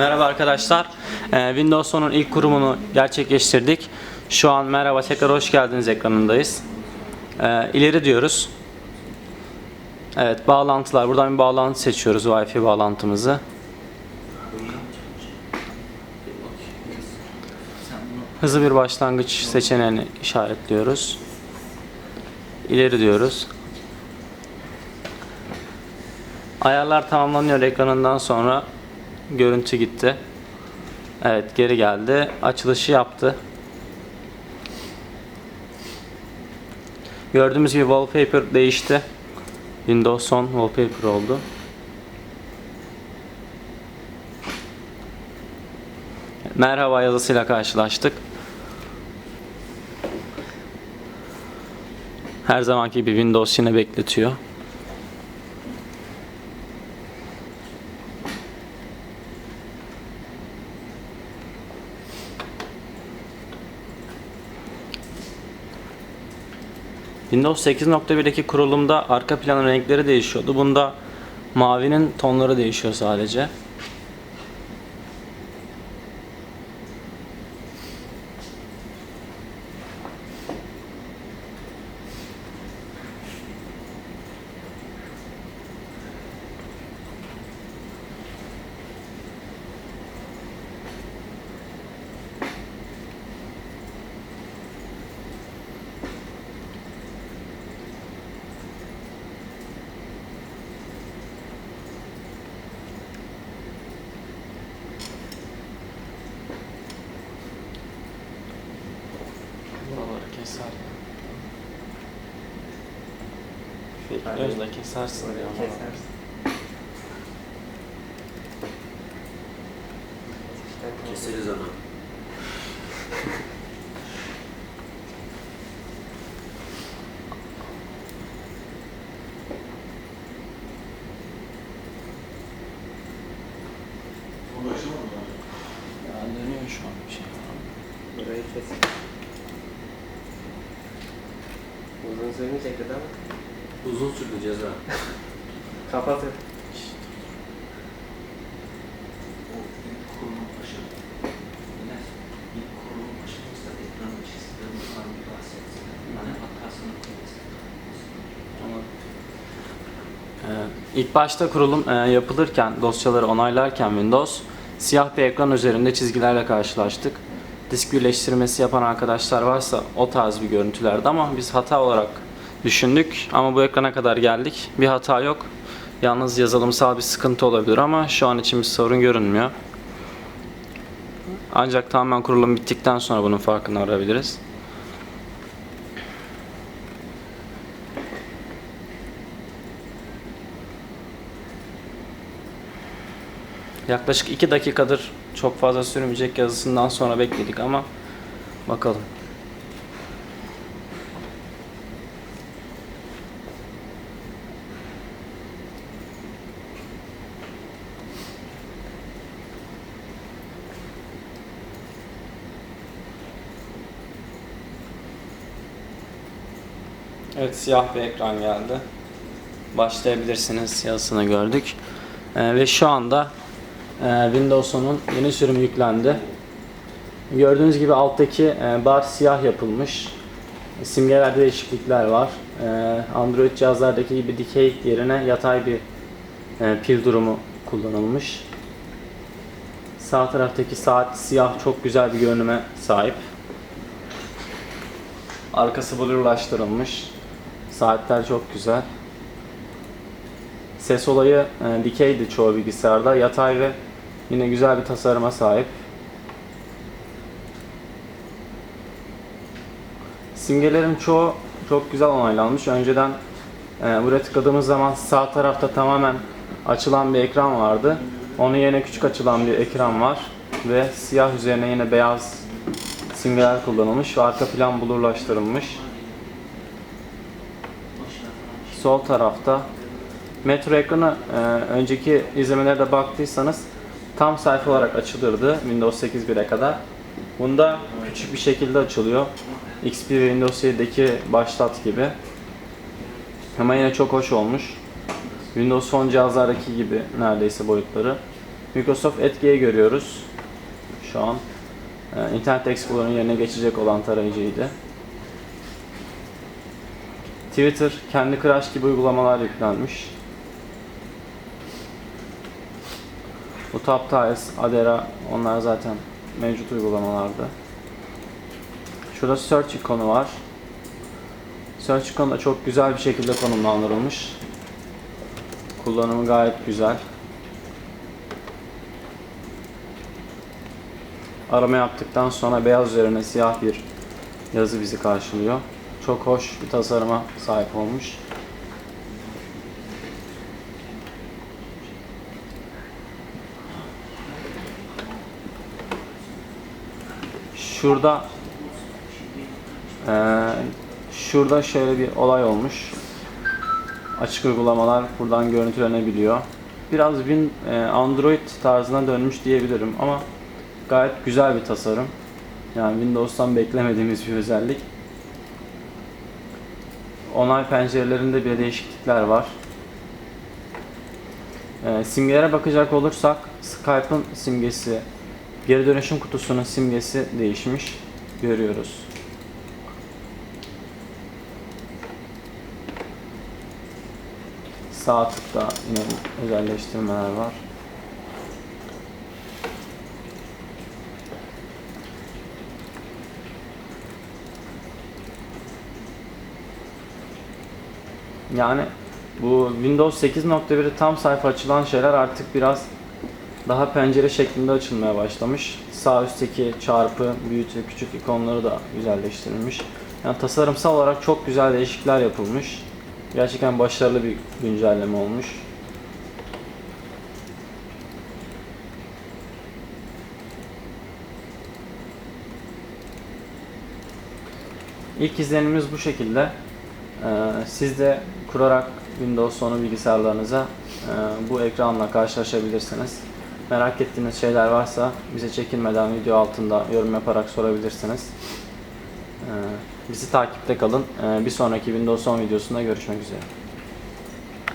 Merhaba arkadaşlar. Ee, Windows 10'un ilk kurumunu gerçekleştirdik. Şu an merhaba tekrar hoş geldiniz ekranındayız. Ee, ileri diyoruz. Evet bağlantılar. Buradan bir bağlantı seçiyoruz Wi-Fi bağlantımızı. Hızlı bir başlangıç seçeneğini işaretliyoruz. İleri diyoruz. Ayarlar tamamlanıyor ekranından sonra görüntü gitti. Evet geri geldi. Açılışı yaptı. Gördüğümüz gibi wallpaper değişti. Windows 10 wallpaper oldu. Merhaba yazısıyla karşılaştık. Her zamanki gibi Windows yine bekletiyor. Windows 8.1'deki kurulumda arka planın renkleri değişiyordu. Bunda mavinin tonları değişiyor sadece. Keser. Bekliyoruz da kesersin ya. Keseriz onu. Ya dönüyor şu an bir şey. Burayı kes. Uzun sürmeyecekti değil mi? Uzun sürdü ceza. Kapatın. Ee, İlk başta kurulum e, yapılırken, dosyaları onaylarken Windows siyah bir ekran üzerinde çizgilerle karşılaştık. Disk birleştirmesi yapan arkadaşlar varsa o tarz bir görüntülerdi ama biz hata olarak düşündük ama bu ekrana kadar geldik. Bir hata yok. Yalnız yazılımsal bir sıkıntı olabilir ama şu an için bir sorun görünmüyor. Ancak tamamen kurulum bittikten sonra bunun farkına varabiliriz. Yaklaşık 2 dakikadır çok fazla sürmeyecek yazısından sonra bekledik ama bakalım. Evet siyah bir ekran geldi. Başlayabilirsiniz yazısını gördük. Ee, ve şu anda Windows 10'un yeni sürümü yüklendi. Gördüğünüz gibi alttaki e, bar siyah yapılmış. Simgelerde değişiklikler var. E, Android cihazlardaki gibi dikey yerine yatay bir e, pil durumu kullanılmış. Sağ taraftaki saat siyah çok güzel bir görünüme sahip. Arkası blurlaştırılmış. Saatler çok güzel. Ses olayı e, dikeydi çoğu bilgisayarda. Yatay ve yine güzel bir tasarıma sahip. Simgelerin çoğu çok güzel onaylanmış. Önceden e, buraya tıkladığımız zaman sağ tarafta tamamen açılan bir ekran vardı. Onun yerine küçük açılan bir ekran var. Ve siyah üzerine yine beyaz simgeler kullanılmış ve arka plan blurlaştırılmış. Sol tarafta Metro ekranı e, önceki izlemelerde baktıysanız tam sayfa olarak açılırdı Windows 8.1'e kadar. Bunda küçük bir şekilde açılıyor. XP ve Windows 7'deki başlat gibi. Ama yine çok hoş olmuş. Windows Phone cihazlardaki gibi neredeyse boyutları. Microsoft Edge'yi görüyoruz. Şu an e, Internet Explorer'ın yerine geçecek olan tarayıcıydı. Twitter, kendi Crush gibi uygulamalar yüklenmiş. Bu TapTiles, Adera onlar zaten mevcut uygulamalarda. Şurada Search ikonu var. Search ikonu da çok güzel bir şekilde konumlandırılmış. Kullanımı gayet güzel. Arama yaptıktan sonra beyaz üzerine siyah bir yazı bizi karşılıyor. Çok hoş bir tasarıma sahip olmuş. Şurada eee, şurada şöyle bir olay olmuş. Açık uygulamalar buradan görüntülenebiliyor. Biraz Win, eee, Android tarzına dönmüş diyebilirim ama gayet güzel bir tasarım. Yani Windows'tan beklemediğimiz bir özellik. Onay pencerelerinde bir değişiklikler var. Ee, simgelere bakacak olursak Skype'ın simgesi, geri dönüşüm kutusunun simgesi değişmiş. Görüyoruz. Sağ tıkta yine özelleştirmeler var. Yani bu Windows 8.1'i tam sayfa açılan şeyler artık biraz daha pencere şeklinde açılmaya başlamış. Sağ üstteki çarpı, büyütü, küçük ikonları da güzelleştirilmiş. Yani tasarımsal olarak çok güzel değişiklikler yapılmış. Gerçekten başarılı bir güncelleme olmuş. İlk izlenimimiz bu şekilde. Ee, Siz de kurarak Windows 10'u bilgisayarlarınıza e, bu ekranla karşılaşabilirsiniz. Merak ettiğiniz şeyler varsa bize çekinmeden video altında yorum yaparak sorabilirsiniz. Ee, Bizi takipte kalın. Ee, Bir sonraki Windows 10 videosunda görüşmek üzere.